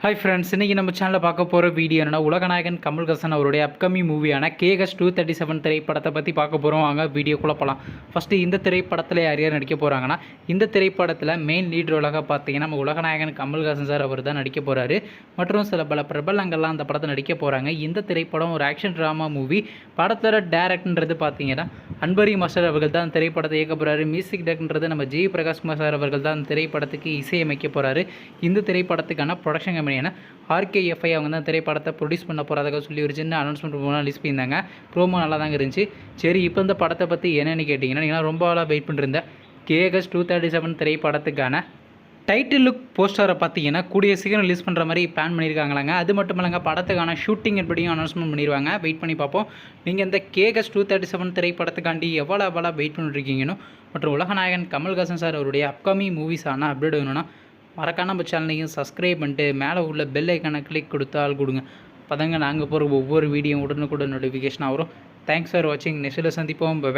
Hi friends இன்றைக்கி நம்ம சேனலில் பார்க்க போகிற வீடியோ என்னன்னா உலகநாயகன் கமல்ஹாசன் அவருடைய அப்கமிங் மூவியான கேகஸ் டூ தேர்ட்டி செவன் திரைப்படத்தை பற்றி பார்க்க போகிறோம் வாங்க வீடியோக்குள்ளே போகலாம் ஃபஸ்ட்டு இந்த திரைப்படத்தில் யார் யார் நடிக்க போகிறாங்கன்னா இந்த திரைப்படத்தில் மெயின் லீட் ரோலாக பார்த்தீங்கன்னா நம்ம உலகநாயகன் கமல்ஹாசன் சார் அவர் தான் நடிக்க போகிறாரு மற்றும் சில பல பிரபலங்கள்லாம் அந்த படத்தை நடிக்க போகிறாங்க இந்த திரைப்படம் ஒரு ஆக்ஷன் ட்ராமா மூவி படத்தோட டேரக்டன்றது பார்த்தீங்கன்னா அன்பரி மாஸ்டர் அவர்கள் தான் திரைப்படத்தை இயக்க போகிறாரு மியூசிக் டேரக்டன்றது நம்ம ஜெய் பிரகாஷ் குமார் சார் அவர்கள் தான் திரைப்படத்துக்கு இசையமைக்க போகிறாரு இந்த திரைப்படத்துக்கான ப்ரொடக்ஷன் கம்பெனியான ஆர்கேஎஃப்ஐ அவங்க தான் திரைப்படத்தை ப்ரொடியூஸ் பண்ண போகிறதாக சொல்லி ஒரு சின்ன அனௌன்ஸ்மெண்ட் மூலம் ரிலீஸ் பண்ணியிருந்தாங்க. ப்ரோமோ நல்லா தாங்க இருந்துச்சு. சரி இப்போ இந்த படத்தை பற்றி என்னென்னு கேட்டிங்கன்னா நீங்கள் ரொம்ப நாளாக வெயிட் பண்ணிருந்த கேகஸ் டூ தேர்ட்டி செவன் திரைப்படத்துக்கான டைட்டில் லுக் போஸ்டரை பார்த்தீங்கன்னா கூடிய சீக்கிரம் ரிலீஸ் பண்ணுற மாதிரி பிளான் பண்ணியிருக்காங்களாங்க. அது மட்டும் இல்லைங்க படத்துக்கான ஷூட்டிங் எப்படியும் அனௌன்ஸ்மெண்ட் பண்ணிடுவாங்க. வெயிட் பண்ணி பார்ப்போம். நீங்கள் இந்த கேகஸ் டூ தேர்ட்டி செவன் திரைப்படத்துக்காண்டி எவ்வளோ எவ்வளோ வெயிட் பண்ணிட்டுருக்கீங்கன்னு மற்றும் உலகநாயகன் கமல்ஹாசன் சார் அவருடைய அப்கமிங் ஆனால் அப்டேட் வேணும்னா மறக்காம நம்ம சேனலையும் சப்ஸ்கிரைப் பண்ணிட்டு மேலே உள்ள பெல் ஐக்கானை கிளிக் கொடுத்தால் கொடுங்க. அப்போதாங்க நாங்கள் போகிற ஒவ்வொரு வீடியோ உடனுக்குடன் நோட்டிஃபிகேஷனாக வரும். தேங்க்ஸ் ஃபார் வாட்சிங் நெக்ஸ்ட்டில் சந்திப்போம். பை